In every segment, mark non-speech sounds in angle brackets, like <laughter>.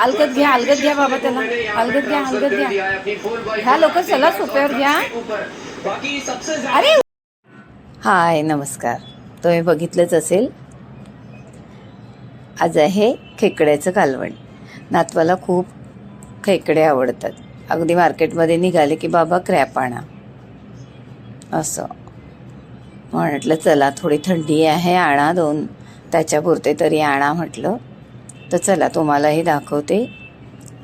अलगत घ्या अलगत घ्या बाबा त्याला. अलगत घ्या अलगत घ्या. ह्या लोक चला सोप्यावर घ्या. अरे हाय नमस्कार. तुम्ही बघितलंच असेल. आज आहे खेकड्याचं कालवण. नातवाला खूप खेकडे आवडतात. अगदी मार्केटमध्ये निघाले की बाबा क्रॅप आणा. असं. म्हटलं चला थोडी थंडी आहे आणा दोन. त्याच्यापुरते तरी आणा म्हटलं. तर चला तुम्हालाही दाखवते.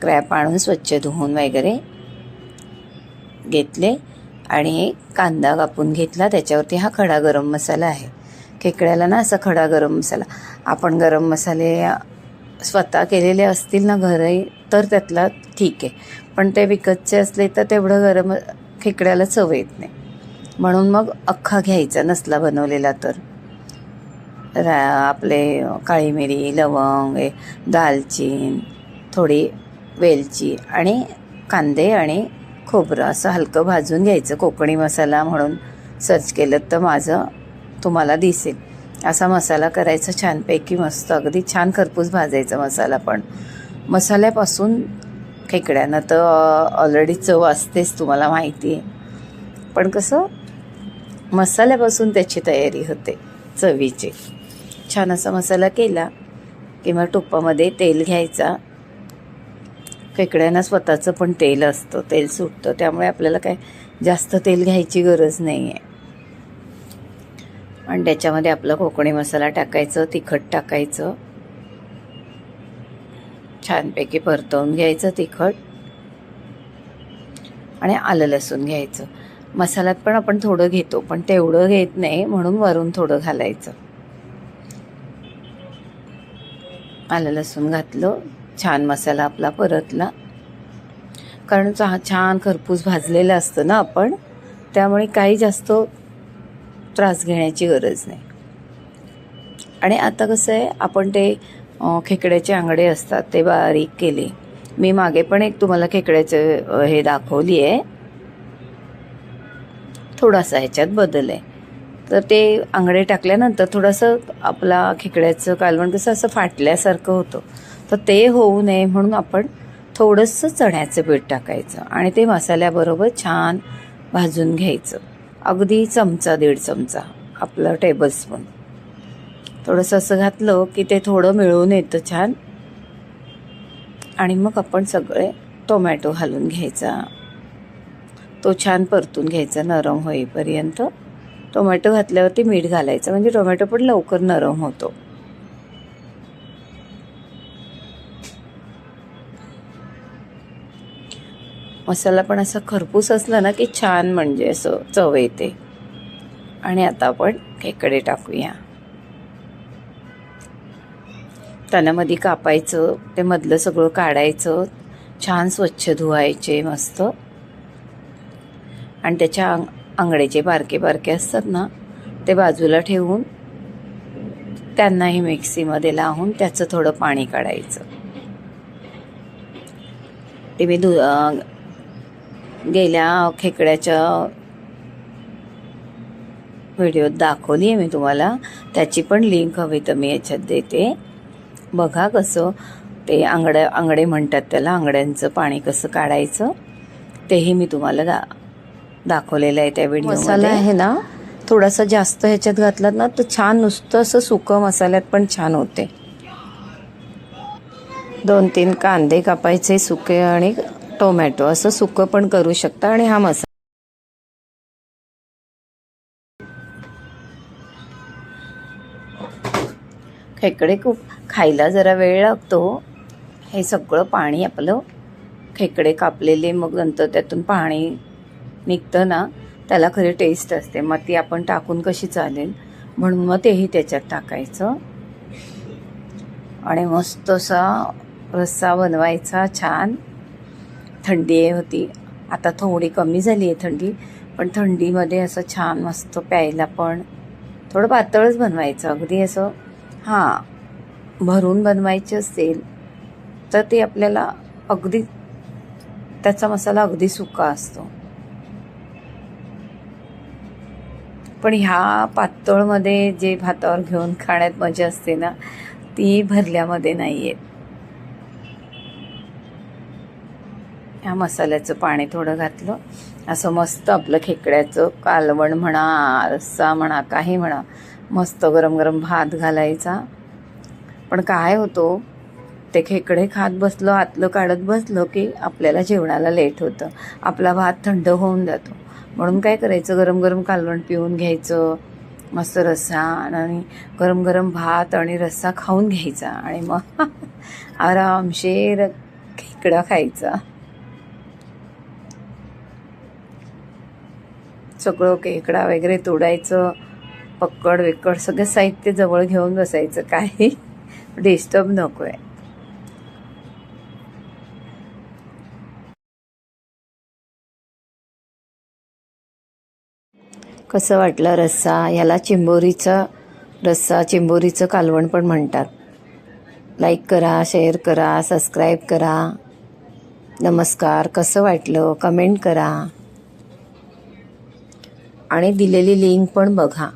क्रॅप आणून स्वच्छ धुवून वगैरे घेतले. आणि कांदा कापून घेतला. त्याच्यावरती हा खडा गरम मसाला आहे. खेकड्याला ना असा खडा गरम मसाला. आपण गरम मसाले स्वतः केलेले असतील ना घरही तर त्यातला ठीक आहे. पण ते विकतचे असले तर तेवढं गरम खेकड्याला चव येत नाही. म्हणून मग अख्खा घ्यायचा नसला बनवलेला तर. रा आपले काळी मिरी लवंग हे दालचीन थोडी वेलची आणि कांदे आणि खोबरं असं हलकं भाजून घ्यायचं कोकणी मसाला म्हणून सर्च केलं तर माझं तुम्हाला दिसेल. असा मसाला करायचा छानपैकी मस्त अगदी छान खरपूस भाजायचा मसाला पण. मसाल्यापासून खेकड्यानं तर ऑलरेडी चव असतेच तुम्हाला माहिती. आहे पण कसं मसाल्यापासून त्याची तयारी होते चवीची. छान असा मसाला केला किंवा टोपामध्ये तेल घ्यायचा. खेकड्यांना स्वतःचं पण तेल असतं तेल सुटतं. त्यामुळे आपल्याला काय जास्त तेल घ्यायची गरज नाही आहे आणि त्याच्यामध्ये आपला कोकणी मसाला टाकायचं तिखट टाकायचं. छानपैकी परतवून घ्यायचं तिखट. आणि आलं लसूण घ्यायचं. मसाल्यात पण आपण थोडं घेतो पण तेवढं घेत नाही म्हणून वरून थोडं घालायचं. आलं लसूण घातलं छान मसाला आपला परतला. कारण चहा छान खरपूस भाजलेलं असतं ना आपण त्यामुळे काही जास्त त्रास घेण्याची गरज नाही. आणि आता कसं आहे आपण ते खेकड्याचे आंगडे असतात ते बारीक केले. मी मागे पण एक तुम्हाला खेकड्याचे हे दाखवली आहे थोडासा ह्याच्यात बदल आहे. तर ते आंगडे टाकल्यानंतर थोडंसं आपला खेकड्याचं कालवण कसं असं फाटल्यासारखं होतं. तर ते होऊ नये म्हणून आपण थोडंसं चण्याचं पीठ टाकायचं आणि ते मसाल्याबरोबर छान भाजून घ्यायचं. अगदी चमचा दीड चमचा आपलं टेबलस्पून थोडंसं असं घातलं की ते थोडं मिळून येतं छान. आणि मग आपण सगळे टोमॅटो घालून घ्यायचा. तो छान परतून घ्यायचा नरम होईपर्यंत. टोमॅटो घातल्यावरती मीठ घालायचं. म्हणजे टोमॅटो पण लवकर नरम होतो. मसाला पण असा खरपूस असला ना की छान म्हणजे असं चव येते. आणि आता आपण खेकडे टाकूया. त्यामध्ये कापायचं ते मधलं सगळं काढायचं. छान स्वच्छ धुवायचे मस्त. आणि त्याच्या आंगड्याचे बारके बारके असतात ना ते बाजूला ठेवून त्यांनाही मिक्सीमध्ये लावून त्याचं थोडं पाणी काढायचं. ते मी धु गेल्या खेकड्याच्या व्हिडिओत दाखवली आहे मी तुम्हाला. त्याची पण लिंक हवी तर मी याच्यात देते. बघा कसं ते आंगड्या आंगडे म्हणतात त्याला आंगड्यांचं पाणी कसं काढायचं तेही मी तुम्हाला दा दाखवलेलं आहे त्या व्हिडिओ मसाला आहे ना थोडासा जास्त ह्याच्यात घातलात ना तर छान नुसतं असं सुकं मसाल्यात पण छान होते. दोन तीन कांदे कापायचे सुके आणि टोमॅटो असं सुकं पण करू शकता आणि हा मसाला खेकडे खूप खायला जरा वेळ लागतो. हे सगळं पाणी आपलं खेकडे कापलेले मग नंतर त्यातून पाणी निघतं ना त्याला खरी टेस्ट असते. मग ती आपण टाकून कशी चालेल? म्हणून मग तेही त्याच्यात टाकायचं. आणि मस्त असा रस्सा बनवायचा छान. थंडी होती. आता थोडी कमी झाली आहे थंडी पण थंडीमध्ये असं छान मस्त प्यायला पण थोडं पातळच बनवायचं. अगदी असं हां भरून बनवायची असेल तर ते आपल्याला अगदी त्याचा मसाला अगदी सुका असतो. पण ह्या पातळमध्ये जे भातावर घेऊन खाण्यात मजा असते ना ती भरल्यामध्ये नाही आहेत ह्या मसाल्याचं पाणी थोडं घातलं. असं मस्त आपलं खेकड्याचं कालवण म्हणा रस्सा म्हणा काही म्हणा मस्त गरम गरम भात घालायचा. पण काय होतो ते खेकडे खात बसलो आतलं काढत बसलो की आपल्याला जेवणाला लेट होतं. आपला भात थंड होऊन जातो. म्हणून काय करायचं? गरम गरम कालवण पिऊन घ्यायचं मस्त रस्सा आणि गरम गरम भात आणि रस्सा खाऊन घ्यायचा आणि मग <laughs> आरामशीर खेकडा खायचा. सगळं खेकडा वगैरे तोडायचं पक्कड वेकड सगळं साहित्य जवळ घेऊन बसायचं. काही डिस्टर्ब नको आहे कसं वाटलं रस्सा? ह्याला चिंबोरीचा रस्सा चिंबोरीचं कालवण पण म्हणतात. लाईक करा शेअर करा सबस्क्राईब करा. नमस्कार कसं वाटलं? कमेंट करा. आणि दिलेली लिंक पण बघा.